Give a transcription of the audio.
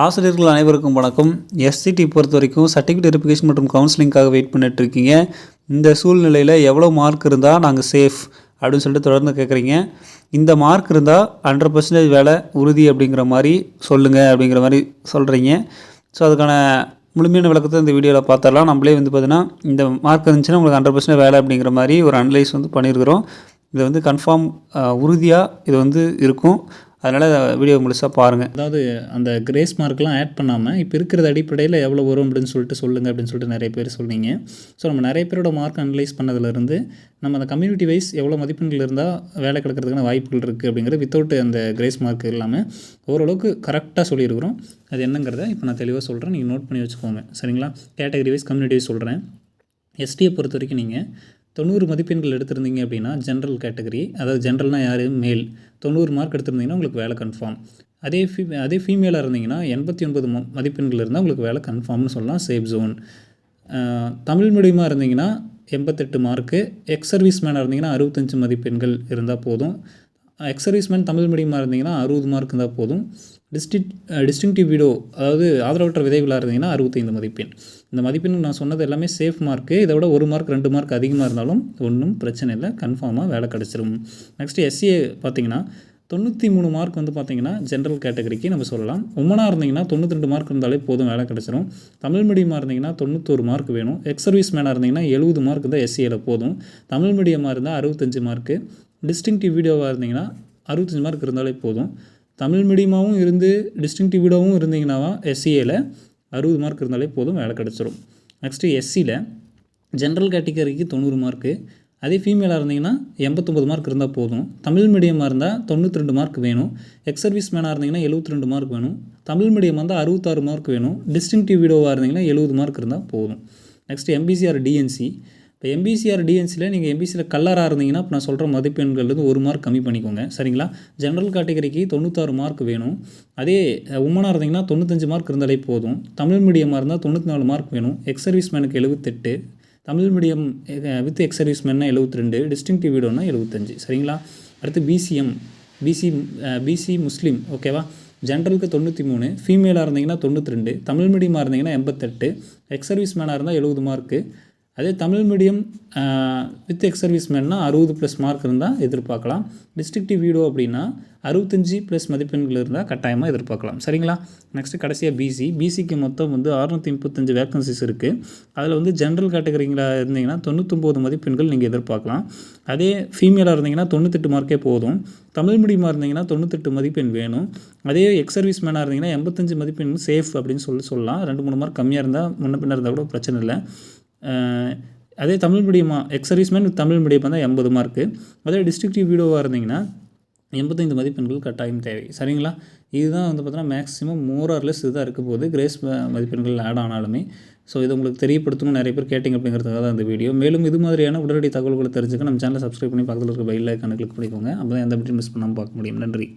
ஆசிரியர்கள் அனைவருக்கும் வணக்கம். எஸ்சிடி பொறுத்த வரைக்கும் சர்டிஃபிகேட் வெரிஃபிகேஷன் மற்றும் கவுன்சிலிங்காக வெயிட் பண்ணிட்டு இருக்கீங்க. இந்த சூழ்நிலையில் எவ்வளோ மார்க் இருந்தால் நாங்கள் சேஃப் அப்படின்னு சொல்லிட்டு தொடர்ந்து கேட்குறீங்க இந்த மார்க் இருந்தால் ஹண்ட்ரட் பர்சன்டேஜ் வேலை உறுதி அப்படிங்கிற மாதிரி சொல்லுங்கள் அப்படிங்கிற மாதிரி சொல்கிறீங்க ஸோ அதுக்கான முழுமையான விளக்கத்தை இந்த வீடியோவில் பார்த்துடலாம். நம்மளே வந்து பார்த்தீங்கன்னா இந்த மார்க் இருந்துச்சுன்னா உங்களுக்கு ஹண்ட்ரட் பர்சன்டேஜ் வேலை அப்படிங்கிற மாதிரி ஒரு அனலைஸ் வந்து பண்ணியிருக்கிறோம் இது வந்து கன்ஃபார்ம் உறுதியாக இது வந்து இருக்கும். அதனால் வீடியோ முழுசாக பாருங்கள் அதாவது அந்த கிரேஸ் மார்க்லாம் ஆட் பண்ணாமல் இப்போ இருக்கிறது அடிப்படையில் எவ்வளோ வரும் அப்படின்னு சொல்லிட்டு சொல்லுங்கள் அப்படின்னு சொல்லிட்டு நிறைய பேர் சொன்னீங்க. ஸோ நம்ம நிறைய பேரோட மார்க் அனலைஸ் பண்ணதுலேருந்து நம்ம அந்த கம்யூனிட்டி வைஸ் எவ்வளோ மதிப்பெண்கள் இருந்தால் வேலை கிடக்கிறதுக்கான வாய்ப்புகள் இருக்குது அப்படிங்கிறது வித்தவுட் அந்த கிரேஸ் மார்க் இல்லாமல் ஓரளவுக்கு கரெக்டாக சொல்லியிருக்கிறோம். அது என்னங்கிறத இப்போ நான் தெளிவாக சொல்கிறேன் நீங்கள் நோட் பண்ணி வச்சுக்கோங்க. சரிங்களா? கேட்டகரி வைஸ் கம்யூனிட்டி வைஸ் சொல்கிறேன் எஸ்டியை பொறுத்த வரைக்கும் நீங்கள் தொண்ணூறு மதிப்பெண்கள் எடுத்திருந்தீங்க அப்படின்னா ஜென்ரல் கேட்டகரி அதாவது ஜென்ரல்னால் யார்? மேல் தொண்ணூறு மார்க் எடுத்திருந்தீங்கன்னா உங்களுக்கு வேலை கன்ஃபார்ம் அதே ஃபீ அதே ஃபீமேலாக இருந்தீங்கன்னா எண்பத்தி ஒன்பது மதிப்பெண்கள் இருந்தால் உங்களுக்கு வேலை கன்ஃபார்ம்னு சொல்லலாம் சேஃப் ஜோன் தமிழ் மீடியமாக இருந்தீங்கன்னா எண்பத்தெட்டு மார்க்கு எக்ஸ் சர்வீஸ் மேனாக இருந்தீங்கன்னா அறுபத்தஞ்சு மதிப்பெண்கள் இருந்தால் போதும். எக்ஸ் மேன் தமிழ் மீடியமாக இருந்தீங்கன்னா அறுபது மார்க் இருந்தால் போதும். டிஸ்டிக் டிஸ்டிங்டிவ் வீடோ அதாவது ஆதரவற்ற விதைகளாக இருந்தீங்கன்னா அறுபத்தைந்து மதிப்பெண். இந்த மதிப்பெண் நான் சொன்னது எல்லாமே சேஃப் மார்க்கு இதை விட ஒரு மார்க் ரெண்டு மார்க் அதிகமாக இருந்தாலும் ஒன்றும் பிரச்சனை இல்லை கன்ஃபார்மாக வேலை கிடச்சிரும். நெக்ஸ்ட்டு எஸ்சிஏ பார்த்தீங்கன்னா தொண்ணூற்றி மூணு மார்க் வந்து பார்த்திங்கன்னா ஜென்ரல் கேட்டகரிக்கு நம்ம சொல்லலாம். உமனாக இருந்தீங்கன்னா தொண்ணூற்றி ரெண்டு மார்க் இருந்தாலே போதும் வேலை கிடச்சிரும். தமிழ் மீடியமாக இருந்தீங்கன்னா தொண்ணூத்தொரு மார்க் வேணும். எக்ஸ் சர்வீஸ் மேனாக இருந்தீங்கன்னா எழுபது மார்க் தான் எஸ்சியில் போதும். தமிழ் மீடியமாக இருந்தால் அறுபத்தஞ்சு மார்க்கு டிஸ்டிங்டிவ் வீடியோவாக இருந்தீங்கன்னா அறுபத்தஞ்சு மார்க் இருந்தாலே போதும். தமிழ் மீடியமாகவும் இருந்து டிஸ்டிங்டிவ் வீடியோவும் இருந்தீங்கன்னாவா எஸ்சிஏல அறுபது மார்க் இருந்தாலே போதும் வேலை கிடச்சிரும். நெக்ஸ்ட்டு எஸ்சியில் ஜென்ரல் கேட்டகரிக்கு தொண்ணூறு மார்க்கு அதே ஃபீமேலாக இருந்தீங்கன்னா எண்பத்தொம்பது மார்க் இருந்தால் போதும். தமிழ் மீடியமாக இருந்தால் தொண்ணூற்றி ரெண்டு மார்க் வேணும். எக்ஸ் சர்வீஸ் மேனாக இருந்தீங்கன்னா எழுபத்தி ரெண்டு மார்க் வேணும். தமிழ் மீடியம் இருந்தால் அறுபத்தாறு மார்க் வேணும். டிஸ்டிங்டிவ் வீடியோவாக இருந்தீங்கன்னா எழுபது மார்க் இருந்தால் போதும். Next M B C R D N C இப்போ எம்பிசிஆர் டிஎன்சியில் நீங்கள் எம்பிசியில் கல்லராக இருந்தீங்கன்னா இப்போ நான் சொல்கிற மதிப்பெண்கள் வந்து ஒரு மார்க் கம்மி பண்ணிக்கோங்க. சரிங்களா? ஜென்ரல் கேட்டகரிக்கு தொண்ணூத்தாறு மார்க் வேணும். அதே உமனாக இருந்தீங்கன்னா தொண்ணூத்தஞ்சு மார்க் இருந்தாலே போதும். தமிழ் மீடியமாக இருந்தால் தொண்ணூற்றி நாலு மார்க் வேணும். எக்ஸ் சர்வீஸ் மேனுக்கு எழுபத்தெட்டு Tamil medium with ex service மேன்னா எழுபத்தி ரெண்டு டிஸ்டிங்டிவ் வீடியோனா எழுபத்தஞ்சு சரிங்களா? அடுத்து பிசிஎம் பிசி பிசி முஸ்லீம் ஓகேவா ஜென்ரலுக்கு தொண்ணூற்றி மூணு ஃபீமேலாக இருந்தீங்கன்னா தொண்ணூற்றி ரெண்டு தமிழ் மீடியமாக இருந்தீங்கன்னா எண்பத்தெட்டு. எக்ஸ் சர்வீஸ் மேனாக இருந்தால் எழுபது மார்க்கு அதே Tamil medium with ex service மேன்னா அறுபது ப்ளஸ் மார்க் இருந்தால் எதிர்பார்க்கலாம். டிஸ்ட்ரிக்டிவ் வீடியோ அப்படின்னா அறுபத்தஞ்சி ப்ளஸ் மதிப்பெண்கள் இருந்தால் கட்டாயமாக எதிர்பார்க்கலாம். சரிங்களா? நெக்ஸ்ட்டு கடைசியாக பிசி பிசிக்கு மொத்தம் வந்து அறுநூற்றி முப்பத்தஞ்சு வேக்கன்சிஸ் இருக்குது அதில் வந்து ஜென்ரல் கேட்டகரிங்களா இருந்தீங்கன்னா தொண்ணூற்றொம்பது மதிப்பெண்கள் நீங்கள் எதிர்பார்க்கலாம். அதே ஃபீமேலாக இருந்தீங்கன்னா தொண்ணூத்தெட்டு மார்க்கே போதும். தமிழ் மீடியமாக இருந்தீங்கன்னா தொண்ணூத்தெட்டு மதிப்பெண் வேணும். அதே எக்ஸ் சர்வீஸ் மேனாக இருந்தீங்கன்னா எண்பத்தஞ்சு மதிப்பெண் சேஃப் அப்படின்னு சொல்லி சொல்லலாம். ரெண்டு மூணு மார்க் கம்மியாக இருந்தால் முன்ன பின்ன இருந்தால் கூட பிரச்சனை இல்லை. அதே தமிழ் மீடியமாக எக்ஸ் தமிழ் மீடியம் தான் எண்பது மார்க்கு அதே டிஸ்ட்ரிக்டிவ் வீடியோவாக இருந்தீங்கன்னா எண்பத்தைந்து மதிப்பெண்கள் கட்டாயம் தேவை. சரிங்களா? இதுதான் வந்து பார்த்தீங்கன்னா மேக்ஸிமம் மோரார்லெஸ் இதுதான் இருக்க போது கிரேஸ் மதிப்பெண்கள் ஆட் ஆனாலுமே. ஸோ இது உங்களுக்கு தெரியப்படுத்தணும் நிறைய பேர் கேட்டிங்க அப்படிங்கிறதுக்காக தான் இந்த வீடியோ மேலும் இது மாதிரியான உடனடி தகவல்களை தெரிஞ்சுக்க நம்ம சேனலை சப்ஸ்கிரைப் பண்ணி பக்கத்தில் இருக்க பெல் ஐக்கானை கிளிக் பண்ணிக்கோங்க. அப்போ தான் எந்த மிஸ் பண்ணாமல் பார்க்க முடியும். நன்றி.